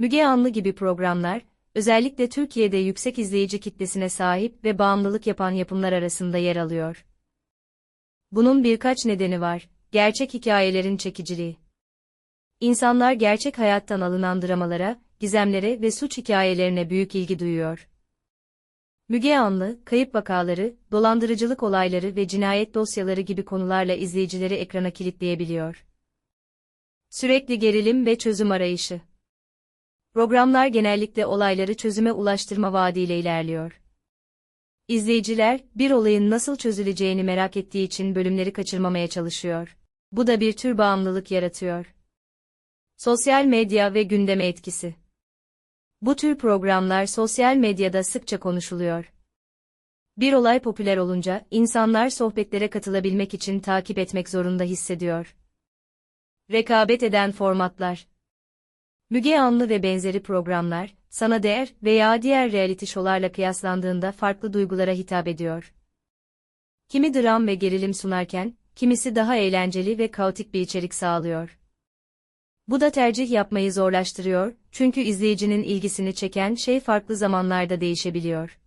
Müge Anlı gibi programlar, özellikle Türkiye'de yüksek izleyici kitlesine sahip ve bağımlılık yapan yapımlar arasında yer alıyor. Bunun birkaç nedeni var. Gerçek hikayelerin çekiciliği. İnsanlar gerçek hayattan alınan dramalara, gizemlere ve suç hikayelerine büyük ilgi duyuyor. Müge Anlı, kayıp vakaları, dolandırıcılık olayları ve cinayet dosyaları gibi konularla izleyicileri ekrana kilitleyebiliyor. Sürekli gerilim ve çözüm arayışı. Programlar genellikle olayları çözüme ulaştırma vaadiyle ilerliyor. İzleyiciler, bir olayın nasıl çözüleceğini merak ettiği için bölümleri kaçırmamaya çalışıyor. Bu da bir tür bağımlılık yaratıyor. Sosyal medya ve gündeme etkisi. Bu tür programlar sosyal medyada sıkça konuşuluyor. Bir olay popüler olunca insanlar sohbetlere katılabilmek için takip etmek zorunda hissediyor. Rekabet eden formatlar. Müge Anlı ve benzeri programlar, sana değer veya diğer reality şovlarla kıyaslandığında farklı duygulara hitap ediyor. Kimi dram ve gerilim sunarken, kimisi daha eğlenceli ve kaotik bir içerik sağlıyor. Bu da tercih yapmayı zorlaştırıyor, çünkü izleyicinin ilgisini çeken şey farklı zamanlarda değişebiliyor.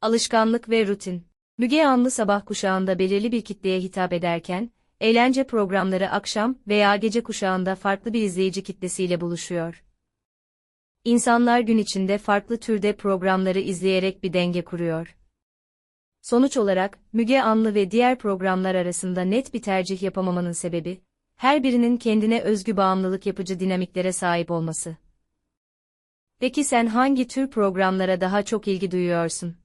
Alışkanlık ve rutin. Müge Anlı sabah kuşağında belirli bir kitleye hitap ederken, eğlence programları akşam veya gece kuşağında farklı bir izleyici kitlesiyle buluşuyor. İnsanlar gün içinde farklı türde programları izleyerek bir denge kuruyor. Sonuç olarak, Müge Anlı ve diğer programlar arasında net bir tercih yapamamanın sebebi, her birinin kendine özgü bağımlılık yapıcı dinamiklere sahip olması. Peki sen hangi tür programlara daha çok ilgi duyuyorsun?